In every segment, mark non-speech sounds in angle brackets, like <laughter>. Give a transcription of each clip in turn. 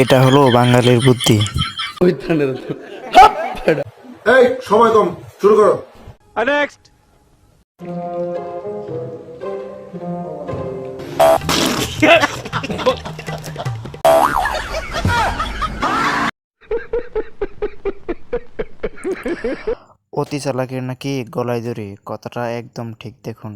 এটা হলো বাঙালির বুদ্ধি। এই সময় কম শুরু করো। অতি চালাকের নাকি গলায় ধরে কথাটা একদম ঠিক দেখুন।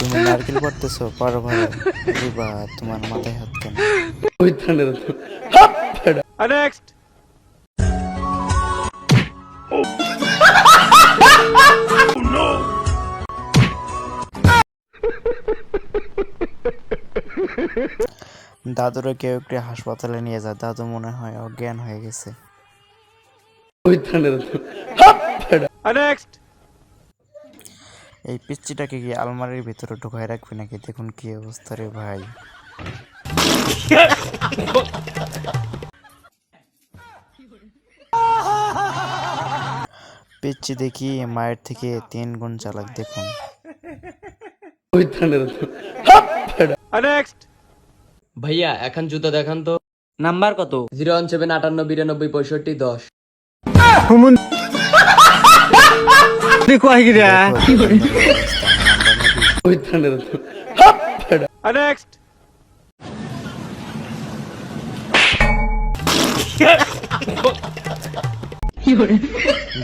তুমি নারকেল পারতেছো পারো ভালো বা তোমার মাথায় হাত কেন? নেক্সট দাদুরে কেউ একটু হাসপাতালে নিয়ে যায় দাদু মনে হয় অজ্ঞান হয়ে গেছে। এই পিচ্চিটাকে কি আলমারির ভিতরে ঢুকায় রাখবি নাকি? দেখুন কি অবস্থা রে ভাই। পিচ্চি দেখি মায়ের থেকে তিন গুণ চালাক দেখুন। ভাইয়া এখন জুতো দেখান তো। নাম্বার কত? জিরো ওয়ান সেভেন আটান্ন বিরানব্বই পঁয়ষট্টি দশ।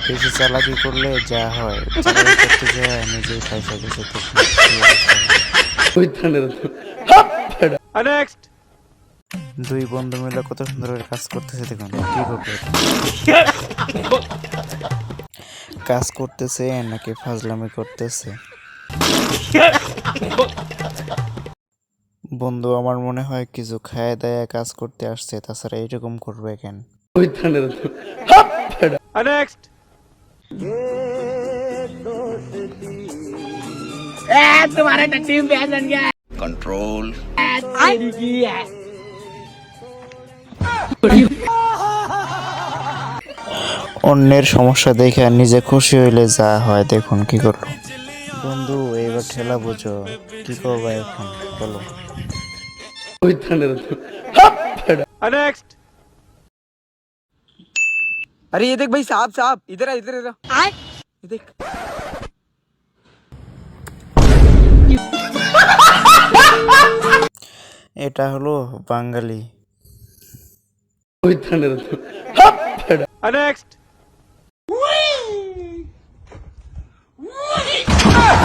বেশি চালাকি করলে যা হয় চালাকি করতে যায় নিজেই পয়সা গেছে দেখুন দুই বন্ধু মিলে কত সুন্দর করে কাজ করতেছে দেখুন কি করবে কাজ করতেছে নাকি ফাজলামি করতেছে? বন্ধু আমার মনে হয় কিছু খায় দায় কাজ করতে আসছে তাছাড়া এইরকম করবে কেন? অন্যের সমস্যা দেখে নিজে খুশি হইলে যা হয় দেখুন কি করলো বন্ধু এবার ঠেলা বুঝো কি করবো এখন বলো अरे ये देख भाई साहब साहब इधर आ इधर इधर आ। ये देख এটা হলো বাঙালি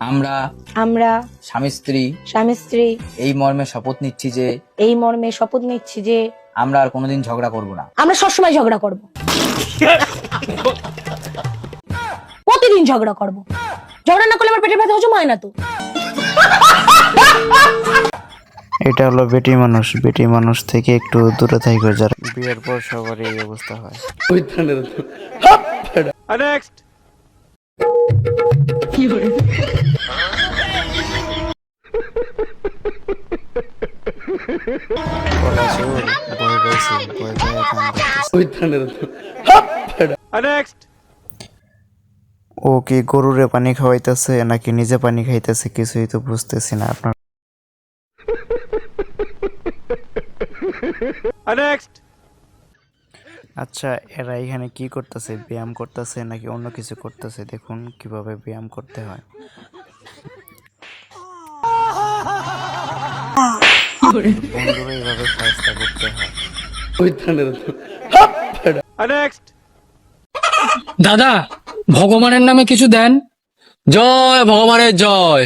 আমরা আমরা স্বামী স্ত্রী স্বামী স্ত্রী এই মর্মে শপথ নিচ্ছি যে এই মর্মে শপথ নিচ্ছি যে আমরা আর কোনোদিন ঝগড়া করব না। আমরা সবসময় ঝগড়া করব। <laughs> প্রতিদিন ঝগড়া করব। ঝগড়া না করলে আমার পেটের ব্যথা হজম হয় না তো। এটা হলো বেটি মানুষ। বেটি মানুষ থেকে একটু দূরে থাকবে যারা বিয়ের পর সবারই এই অবস্থা হয়। কলা ও কি গরুরে পানি খাওয়াইতেছে নাকি নিজে পানি খাইতেছে কিছুই তো বুঝতেছি না আপনার। আচ্ছা এরা এখানে কি করতেছে? ব্যায়াম করতেছে নাকি অন্য কিছু করতেছে? দেখুন কীভাবে ব্যায়াম করতে হয়। বন্ধুরা এইভাবে করতে হয়। দাদা ভগবানের নামে কিছু দেন? জয় ভগবানের জয়।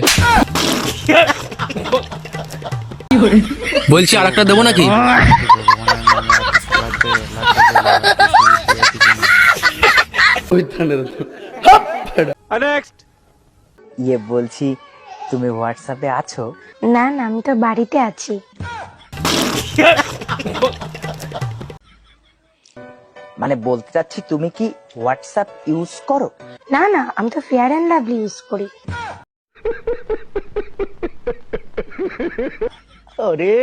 বলছি আর একটা দেবো নাকি? ইয়ে বলছি তুমি হোয়াটসঅ্যাপে আছো? না না আমি তো বাড়িতে আছি। <laughs> মানে বলতে চাচ্ছি তুমি কি হোয়াটসঅ্যাপ ইউজ করো? না না আমি তো ফেয়ার অ্যান্ড লাভলি ইউজ করি। আরে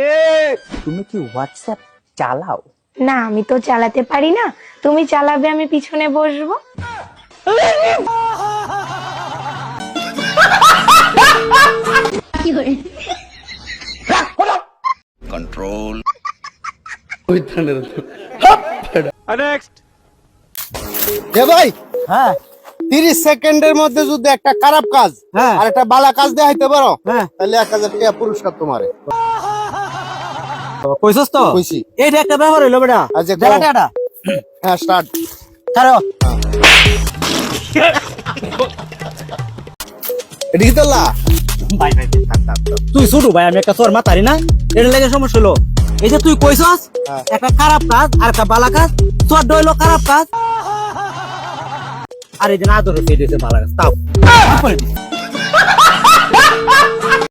তুমি কি হোয়াটসঅ্যাপ চালাও? না আমি তো চালাতে পারি না। তুমি চালাবে আমি পিছনে বসবো। এ ভাই হ্যাঁ। তিরিশ সেকেন্ডের মধ্যে যদি একটা খারাপ কাজ আর একটা বালা কাজ পারো তাহলে এক হাজার টাকা পুরস্কার তোমারে। কইছস তো? কইছি। এইটা একটা ব্যাপার হইল বেটা। আচ্ছা, টাটা হ্যাঁ স্টার্ট ছাড়ো। এদিকে তোলা ভাই ভাই তুই শুরু ভাই আমি একটা তোর মাতারি না? এটা লেগে সমস্যা হলো এই যে তুই কইছস একটা খারাপ কাজ আর একটা বালা কাজ তোর হইল খারাপ কাজ। আর এই যে না ধরো সেই দিয়েছে বালা কাজ তাও।